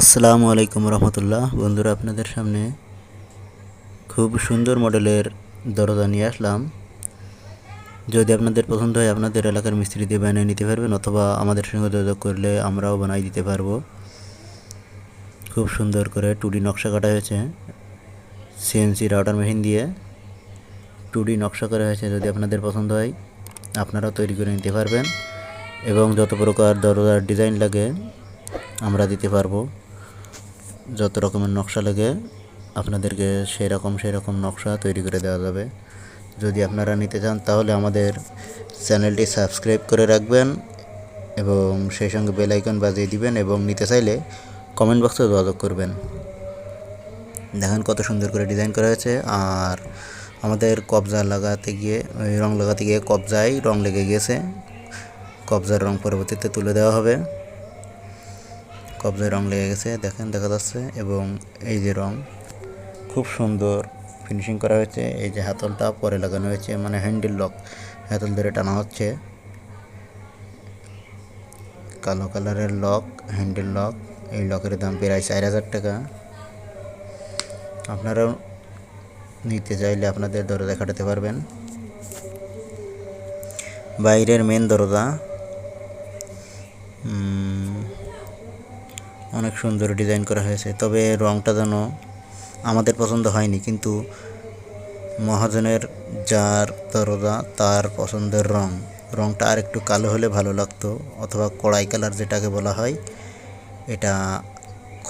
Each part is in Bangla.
আসসালামু আলাইকুম রহমতুল্লাহ। বন্ধুরা, আপনাদের সামনে খুব সুন্দর মডেলের দরজা নিয়ে আসলাম। যদি আপনাদের পছন্দ হয়, আপনাদের এলাকার মিস্ত্রি দিয়ে বানিয়ে নিতে পারবেন অথবা আমাদের সঙ্গে যোগাযোগ করলে আমরাও বানাই দিতে পারব। খুব সুন্দর করে টুডি নকশা কাটা হয়েছে সিএনসি রাউটার মেশিন দিয়ে। টুডি নকশা করা হয়েছে, যদি আপনাদের পছন্দ হয়, আপনারাও তৈরি করে নিতে পারবেন। এবং যত প্রকার দরজার ডিজাইন লাগে, আমরা দিতে পারব। যত রকমের নকশা লাগে, আপনাদেরকে সেই রকম সেই রকম নকশা তৈরি করে দেওয়া যাবে। যদি আপনারা নিতে চান, তাহলে আমাদের চ্যানেলটি সাবস্ক্রাইব করে রাখবেন এবং সেই সঙ্গে বেল আইকন বাজিয়ে দিবেন এবং নিতে চাইলে কমেন্ট বক্সে যোগাযোগ করবেন। দেখেন কত সুন্দর করে ডিজাইন করা হয়েছে। আর আমাদের কবজা লাগাতে গিয়ে ওই রং লাগাতে গিয়ে কবজায় রং লেগে গিয়েছে। কবজার রং পরবর্তীতে তুলে দেওয়া হবে। কবজায় রং লেগে গেছে, দেখেন, দেখা যাচ্ছে। এবং এই যে রং, খুব সুন্দর ফিনিশিং করা হয়েছে। এই যে হাতলটা পরে লাগানো হয়েছে মানে হ্যান্ডেল লক হাতল ধরে টানা হচ্ছে। কালো কালারের লক হ্যান্ডেল লক এই লকের দাম প্রায় চার হাজার টাকা। আপনারাও নিতে চাইলে আপনাদের দরজা খাটাতে পারবেন। বাইরের মেন দরজা অনেক সুন্দর ডিজাইন করা হয়েছে। তবে রংটা যেন আমাদের পছন্দ হয়নি, কিন্তু মহাজনের যার দরজা, তার পছন্দের রং। রংটা আর একটু কালো হলে ভালো লাগতো, অথবা কড়াই কালার যেটাকে বলা হয়, এটা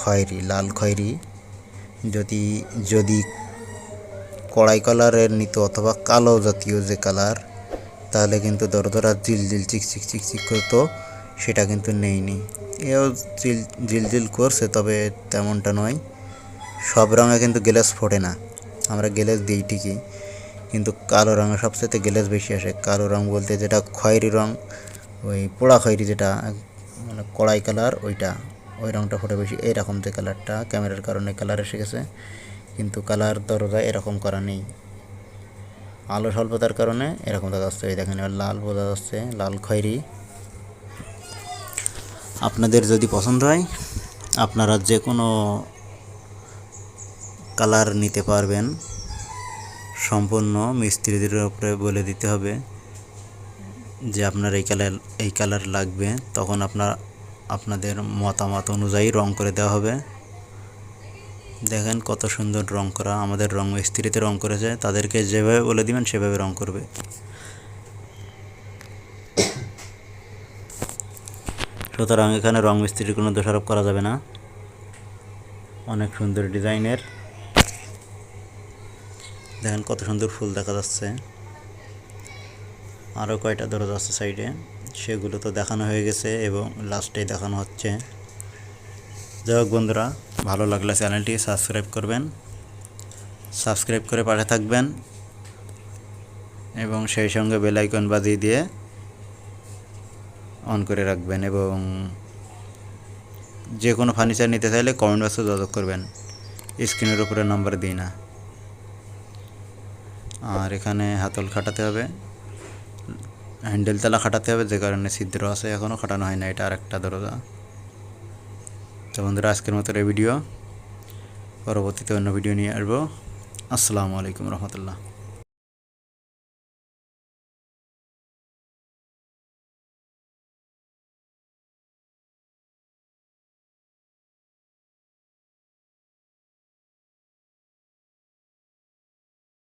খয়েরি, লাল খয়েরি। যদি যদি কড়াই কালারের নিত অথবা কালো জাতীয় যে কালার, তাহলে কিন্তু দরদরা জিলজিল চিকচিক চিকচিক করতো, সেটা কিন্তু নেইনি। এও জিল জিলজিল করছে, তবে তেমনটা নয়। সব রঙে কিন্তু গ্যালেস ফোটে না। আমরা গ্যালেস দিই ঠিকই, কিন্তু কালো রঙে সবচেয়ে গ্যালেস বেশি আসে। কালো রং বলতে যেটা খয়েরি রং ওই পোড়া খয়েরি যেটা মানে কড়াই কালার, ওইটা। ওই রঙটা ফোটে বেশি। এইরকম যে কালারটা ক্যামেরার কারণে কালার এসে গেছে, কিন্তু কালার দরজা এরকম করা নেই। আলো স্বল্পতার কারণে এরকম দেখা যাচ্ছে এই দেখেন লাল বোঝা যাচ্ছে, লাল খয়েরি। আপনাদের যদি পছন্দ হয়, আপনারা যে কোনো কালার নিতে পারবেন। সম্পূর্ণ মিস্ত্রিদের উপরে বলে দিতে হবে যে আপনার এই কালার এই কালার লাগবে। তখন আপনার, আপনাদের মতামত অনুযায়ী রং করে দেওয়া হবে। দেখেন কত সুন্দর রং করা, আমাদের রং মিস্ত্রিতে রং করেছে, তাদেরকে যেভাবে বলে দিবেন সেভাবে রং করবে। সুতরাং এখানে রং মিস্ত্রির কোনো দোষারোপ করা যাবে না। অনেক সুন্দর ডিজাইনের। দেখেন কত সুন্দর ফুল দেখা যাচ্ছে। আরও কয়টা দরজা আছে সাইডে। সেগুলো তো দেখানো হয়ে গেছে এবং লাস্টে দেখানো হচ্ছে। যাই হোক বন্ধুরা, ভালো লাগলে চ্যানেলটি সাবস্ক্রাইব করবেন। সাবস্ক্রাইব করে পাশে থাকবেন এবং সেই সঙ্গে বেলাইকন বাজিয়ে দিয়ে অন করে রাখবেন এবং যে কোনো ফার্নিচার নিতে চাইলে কমেন্ট বক্সে যোগাযোগ করবেন। স্ক্রিনের উপরে নাম্বার দিই না। আর এখানে হাতল খাটাতে হবে। হ্যান্ডেল তালা খাটাতে হবে, যে কারণে ছিদ্র আছে এখনও খাটানো হয় না, এটা আর একটা দরজা। তো বন্ধুরা, আজকের মতো এই ভিডিও পরবর্তীতে অন্য ভিডিও নিয়ে আসব। আসসালামু আলাইকুম রহমতুল্লাহ।